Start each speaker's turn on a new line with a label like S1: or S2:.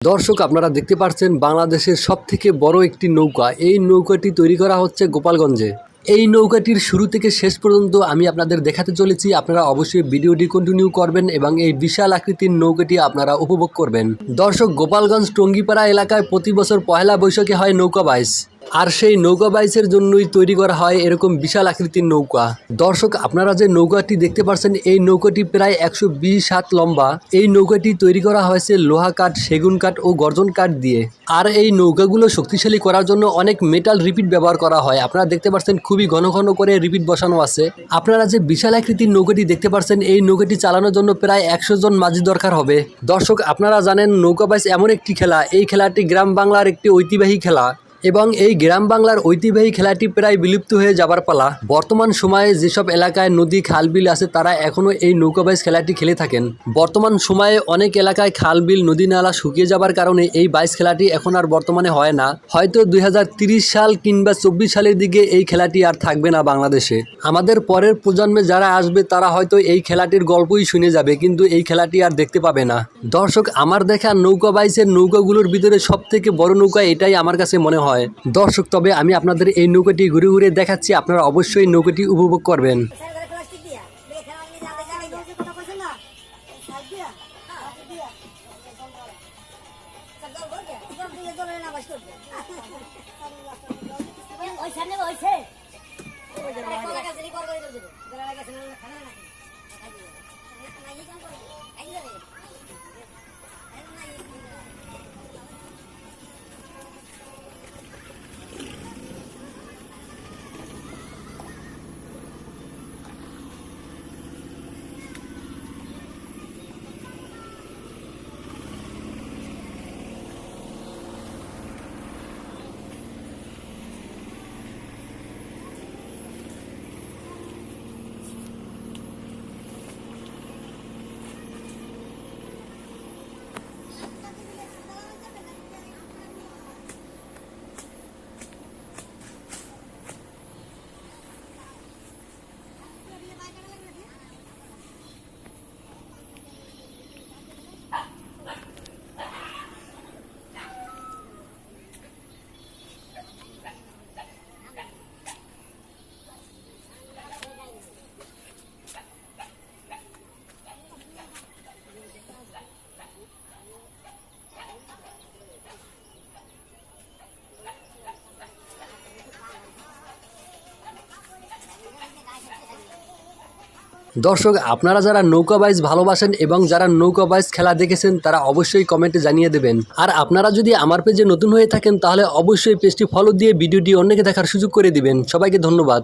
S1: দর্শক, আপনারা দেখতে পাচ্ছেন বাংলাদেশের সবথেকে বড় একটি নৌকা। এই নৌকাটি তৈরি করা হচ্ছে গোপালগঞ্জে। এই নৌকাটির শুরু থেকে শেষ পর্যন্ত আমি আপনাদের দেখাতে চলেছি। আপনারা অবশ্যই ভিডিওটি কন্টিনিউ করবেন এবং এই বিশাল আকৃতির নৌকাটি আপনারা উপভোগ করবেন। দর্শক, গোপালগঞ্জ টঙ্গিপাড়া এলাকায় প্রতি বছর পহেলা বৈশাখে হয় নৌকা বাইস আর সেই নৌকা বাইসের জন্যই তৈরি করা হয় এরকম বিশাল আকৃতির নৌকা। দর্শক, আপনারা যে নৌকাটি দেখতে পাচ্ছেন এই নৌকাটি প্রায় একশো বিশ হাত লম্বা। এই নৌকাটি তৈরি করা হয়েছে লোহা কাঠ, সেগুন কাঠ ও গর্জন কাঠ দিয়ে। আর এই নৌকাগুলো শক্তিশালী করার জন্য অনেক মেটাল রিপিট ব্যবহার করা হয়। আপনারা দেখতে পাচ্ছেন খুবই ঘন ঘন করে রিপিট বসানো আছে। আপনারা যে বিশাল আকৃতির নৌকাটি দেখতে পাচ্ছেন এই নৌকাটি চালানোর জন্য প্রায় একশো জন মাঝি দরকার হবে। দর্শক, আপনারা জানেন নৌকা বাইস এমন একটি খেলা। এই খেলাটি গ্রাম বাংলার একটি ঐতিহ্যবাহী খেলা। এবং এই গ্রাম বাংলার ঐতিহ্যবাহী খেলাটি প্রায় বিলুপ্ত হয়ে যাবার পালা। বর্তমান সময়ে যেসব এলাকায় নদী খাল বিল আছে, তারা এখনও এই নৌকাবাইজ খেলাটি খেলে থাকেন। বর্তমান সময়ে অনেক এলাকায় খাল বিল নদী নালা শুকিয়ে যাবার কারণে এই বাইশ খেলাটি এখন আর বর্তমানে হয় না। হয়তো দুই সাল কিংবা চব্বিশ সালের দিকে এই খেলাটি আর থাকবে না বাংলাদেশে। আমাদের পরের প্রজন্মে যারা আসবে, তারা হয়তো এই খেলাটির গল্পই শুনে যাবে, কিন্তু এই খেলাটি আর দেখতে পাবে না। দর্শক, আমার দেখা নৌকা বাইসের নৌকাগুলোর ভিতরে সব থেকে বড় নৌকা এটাই আমার কাছে মনে হয়। দর্শক, তবে আমি আপনাদের এই নৌকাটি ঘুরে ঘুরে দেখাচ্ছি। আপনারা অবশ্যই নৌকাটি উপভোগ করবেন।
S2: করে প্লাস্টিক
S1: দর্শক, আপনারা যারা নৌকা বাইজ ভালোবাসেন এবং যারা নৌকা বাইজ খেলা দেখেছেন, তারা অবশ্যই কমেন্টে জানিয়ে দেবেন। আর আপনারা যদি আমার পেজে নতুন হয়ে থাকেন, তাহলে অবশ্যই পেজটি ফলো দিয়ে ভিডিওটি অন্যকে দেখার সুযোগ করে দিবেন। সবাইকে ধন্যবাদ।